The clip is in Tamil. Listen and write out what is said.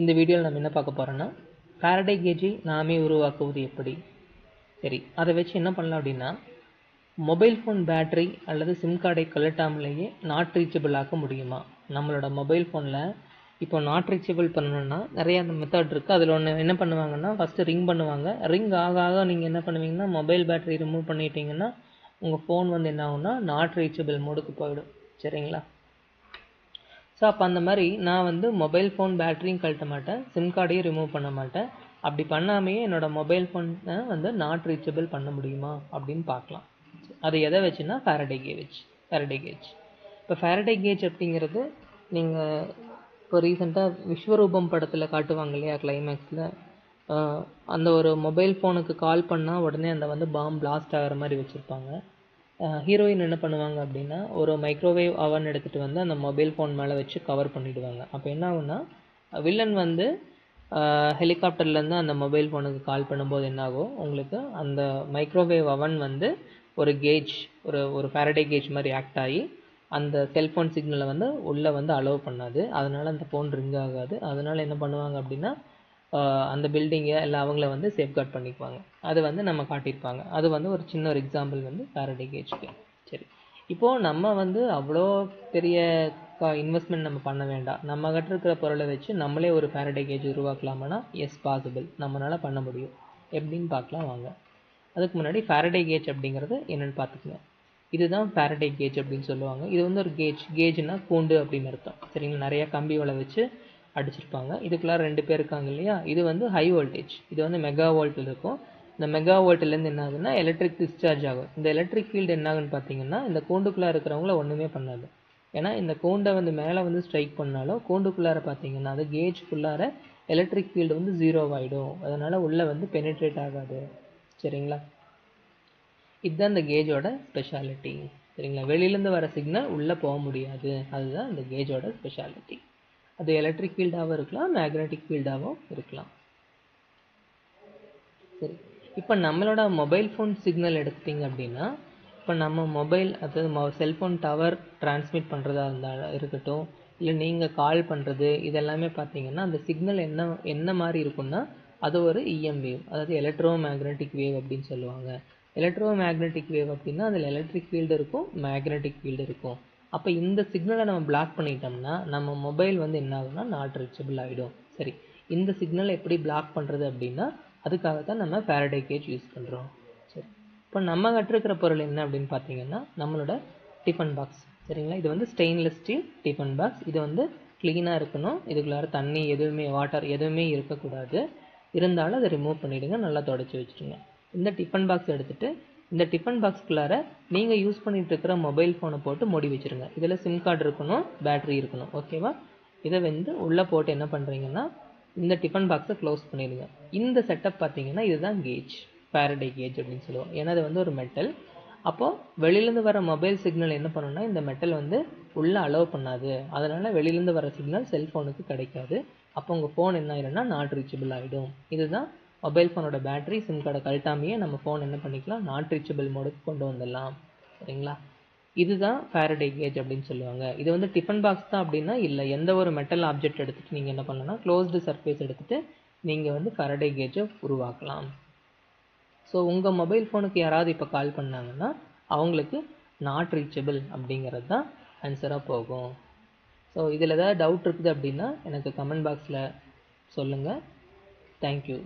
இந்த வீடியோவில் நம்ம என்ன பார்க்க போகிறோன்னா ஃபாரடே கேஜை நாமே உருவாக்குவது எப்படி? சரி அதை வச்சு என்ன பண்ணலாம் அப்படின்னா மொபைல் ஃபோன் பேட்டரி அல்லது சிம் கார்டை கலட்டாமலேயே நாட் ரீச்சபிள் ஆக்க முடியுமா? நம்மளோட மொபைல் ஃபோனில் இப்போ நாட் ரீச்சபிள் பண்ணணும்னா நிறைய அந்த மெத்தட் இருக்குது அதில் ஒன்று என்ன பண்ணுவாங்கன்னா ஃபஸ்ட்டு ரிங் பண்ணுவாங்க. ரிங் ஆக ஆக நீங்கள் என்ன பண்ணுவீங்கன்னா மொபைல் பேட்டரி ரிமூவ் பண்ணிட்டீங்கன்னா உங்கள் ஃபோன் வந்து என்ன ஆகும்னா நாட் ரீச்சபிள் மோடுக்கு போயிடும். சரிங்களா? ஸோ அப்போ அந்த மாதிரி நான் வந்து மொபைல் ஃபோன் பேட்டரியும் கழட்ட மாட்டேன். சிம் கார்டையும் ரிமூவ் பண்ண மாட்டேன். அப்படி பண்ணாமையே என்னோடய மொபைல் ஃபோனை வந்து நாட் ரீச்சபிள் பண்ண முடியுமா அப்படின்னு பார்க்கலாம். அது எதை வச்சுன்னா ஃபேரடே கேஜ் ஃபேரடே கேஜ் இப்போ ஃபேரடே கேஜ் அப்படிங்கிறது நீங்கள் இப்போ ரீசெண்டாக விஸ்வரூபம் படத்தில் காட்டுவாங்க இல்லையா கிளைமேக்ஸில் அந்த ஒரு மொபைல் ஃபோனுக்கு கால் பண்ணால் உடனே அந்த வந்து பாம் பிளாஸ்ட் ஆகிற மாதிரி வச்சுருப்பாங்க. ஹீரோயின் என்ன பண்ணுவாங்க அப்படின்னா ஒரு மைக்ரோவேவ் அவன் எடுத்துகிட்டு வந்து அந்த மொபைல் ஃபோன் மேலே வச்சு கவர் பண்ணிவிடுவாங்க அப்போ என்ன ஆகுன்னா வில்லன் வந்து ஹெலிகாப்டர்லேருந்து அந்த மொபைல் ஃபோனுக்கு கால் பண்ணும்போது என்னாகும் உங்களுக்கு அந்த மைக்ரோவேவ் அவன் வந்து ஒரு கேஜ் ஒரு ஒரு ஃபேரடே கேஜ் மாதிரி ஆக்ட் ஆகி அந்த செல்ஃபோன் சிக்னலை வந்து உள்ளே வந்து அலோவ் பண்ணாது. அதனால் அந்த ஃபோன் ரிங் ஆகாது. அதனால் என்ன பண்ணுவாங்க அப்படின்னா அந்த பில்டிங்கை இல்லை அவங்கள வந்து சேஃப்கார்ட் பண்ணிக்குவாங்க. அது வந்து நம்ம காட்டியிருப்பாங்க. அது வந்து ஒரு சின்ன ஒரு எக்ஸாம்பிள் வந்து ஃபேரடே கேஜ்க்கு சரி. இப்போது நம்ம வந்து அவ்வளோ பெரிய இன்வெஸ்ட்மெண்ட் நம்ம பண்ண வேண்டாம். நம்ம கிட்ட இருக்கிற பொருளை வச்சு நம்மளே ஒரு ஃபேரடே கேஜ் உருவாக்கலாமானா எஸ் பாசிபிள் நம்மளால் பண்ண முடியும். எப்படின்னு பார்க்கலாம் வாங்க. அதுக்கு முன்னாடி ஃபேரடே கேஜ் அப்படிங்கிறது என்னென்னு பார்த்துக்கங்க. இதுதான் ஃபேரடே கேஜ் அப்படின்னு சொல்லுவாங்க. இது வந்து ஒரு கேஜ் கேஜ்னா கூண்டு அப்படின்னு அர்த்தம். சரிங்களா? நிறைய கம்பி வலை வச்சு அடிச்சிருப்பாங்க. இதுக்குள்ளார ரெண்டு பேர் இருக்காங்க இல்லையா? இது வந்து ஹை வோல்டேஜ் இது வந்து மெகா வோல்ட்டில் இருக்கும். இந்த மெகா வோல்ட்லேருந்து என்ன ஆகுதுன்னா எலக்ட்ரிக் டிஸ்சார்ஜ் ஆகும். இந்த எலக்ட்ரிக் ஃபீல்டு என்ன ஆகுன்னு பார்த்தீங்கன்னா இந்த கூண்டுக்குள்ளே இருக்கிறவங்கள ஒன்றுமே பண்ணாது. ஏன்னா இந்த கூண்டை வந்து மேலே வந்து ஸ்ட்ரைக் பண்ணாலும் கூண்டுக்குள்ளார பார்த்தீங்கன்னா அது கேஜ்க்குள்ளார எலக்ட்ரிக் ஃபீல்டு வந்து ஜீரோவாயிடும் ஆகிடும் அதனால் உள்ளே வந்து பெனிட்ரேட் ஆகாது. சரிங்களா? இதுதான் இந்த கேஜோட ஸ்பெஷாலிட்டி சரிங்களா? வெளியிலேருந்து வர சிக்னல் உள்ளே போக முடியாது. அதுதான் இந்த கேஜோட ஸ்பெஷாலிட்டி அது எலக்ட்ரிக் ஃபீல்டாகவும் இருக்கலாம் மேக்னெட்டிக் ஃபீல்டாகவும் இருக்கலாம். சரி. இப்போ நம்மளோட மொபைல் ஃபோன் சிக்னல் எடுத்துட்டிங்க அப்படின்னா இப்போ நம்ம மொபைல் அதாவது செல்ஃபோன் டவர் டிரான்ஸ்மிட் பண்ணுறதா இருந்தால் இருக்கட்டும் இல்லை நீங்கள் கால் பண்ணுறது இதெல்லாமே பார்த்தீங்கன்னா அந்த சிக்னல் என்ன என்ன மாதிரி இருக்குன்னா அது ஒரு இஎம் வேவ் அதாவது எலக்ட்ரோ மேக்னெட்டிக் வேவ் அப்படின்னு சொல்லுவாங்க. எலக்ட்ரோ மேக்னெட்டிக் வேவ் அப்படின்னா அதில் எலக்ட்ரிக் ஃபீல்டு இருக்கும் மேக்னெட்டிக் ஃபீல்டு இருக்கும். அப்போ இந்த சிக்னலை நம்ம பிளாக் பண்ணிட்டோம்னா நம்ம மொபைல் வந்து என்ன ஆகும்னா நாட் ரீச்சபிள் ஆகிடும் சரி. இந்த சிக்னலை எப்படி பிளாக் பண்ணுறது அப்படின்னா அதுக்காக தான் நம்ம ஃபேரடே கேஜ் யூஸ் பண்ணுறோம் சரி. இப்போ நம்ம கட்டிருக்கிற பொருள் என்ன அப்படின்னு பார்த்தீங்கன்னா நம்மளோட டிஃபன் பாக்ஸ் சரிங்களா? இது வந்து ஸ்டெயின்லெஸ் ஸ்டீல் டிஃபன் பாக்ஸ் இது வந்து க்ளீனாக இருக்கணும். இதுக்குள்ளார தண்ணி எதுவுமே வாட்டர் எதுவுமே இருக்கக்கூடாது. இருந்தாலும் அதை ரிமூவ் பண்ணிவிடுங்க நல்லா தொடச்சி வச்சுருங்க இந்த டிஃபன் பாக்ஸ் எடுத்துகிட்டு இந்த டிஃபன் பாக்ஸ்குள்ளார நீங்கள் யூஸ் பண்ணிகிட்டு இருக்கிற மொபைல் ஃபோனை போட்டு மூடி வச்சுருங்க. இதில் சிம் கார்டு இருக்கணும் பேட்ரி இருக்கணும். ஓகேவா இதை வந்து உள்ளே போட்டு என்ன பண்ணுறீங்கன்னா இந்த டிஃபன் பாக்ஸை க்ளோஸ் பண்ணிடுங்க. இந்த செட்டப் பார்த்தீங்கன்னா இதுதான் கேஜ் ஃபேரடே கேஜ் அப்படின்னு சொல்லுவோம் ஏன்னா அது வந்து ஒரு மெட்டல் அப்போது வெளியிலேருந்து வர மொபைல் சிக்னல் என்ன பண்ணுன்னா இந்த மெட்டல் வந்து உள்ளே அலோவ் பண்ணாது. அதனால் வெளியிலேருந்து வர சிக்னல் செல்ஃபோனுக்கு கிடைக்காது. அப்போ உங்கள் ஃபோன் என்ன ஆயிடும்னா நாட் ரீச்சபிள் ஆகிடும் இதுதான் மொபைல் ஃபோனோட பேட்டரி சிம் கார்டை கழட்டாமையே நம்ம ஃபோன் என்ன பண்ணிக்கலாம்? நாட் ரீச்சபிள் மோடுக்கு கொண்டு வந்துடலாம். சரிங்களா? இதுதான் ஃபேரடே கேஜ் அப்படின்னு சொல்லுவாங்க. இது வந்து டிஃபன் பாக்ஸ் தான் அப்படின்னா இல்லை எந்த ஒரு மெட்டல் ஆப்ஜெக்ட் எடுத்துகிட்டு நீங்கள் என்ன பண்ணலாம்னா க்ளோஸ்டு சர்ஃபேஸ் எடுத்துகிட்டு நீங்கள் வந்து ஃபேரடே கேஜை உருவாக்கலாம். ஸோ உங்கள் மொபைல் ஃபோனுக்கு யாராவது இப்போ கால் பண்ணாங்கன்னா அவங்களுக்கு நாட் ரீச்சபிள் அப்படிங்கிறது தான் ஆன்சராக போகும். ஸோ இதில் ஏதாவது டவுட் இருக்குது அப்படின்னா எனக்கு கமெண்ட் பாக்ஸில் சொல்லுங்கள் தேங்க்யூ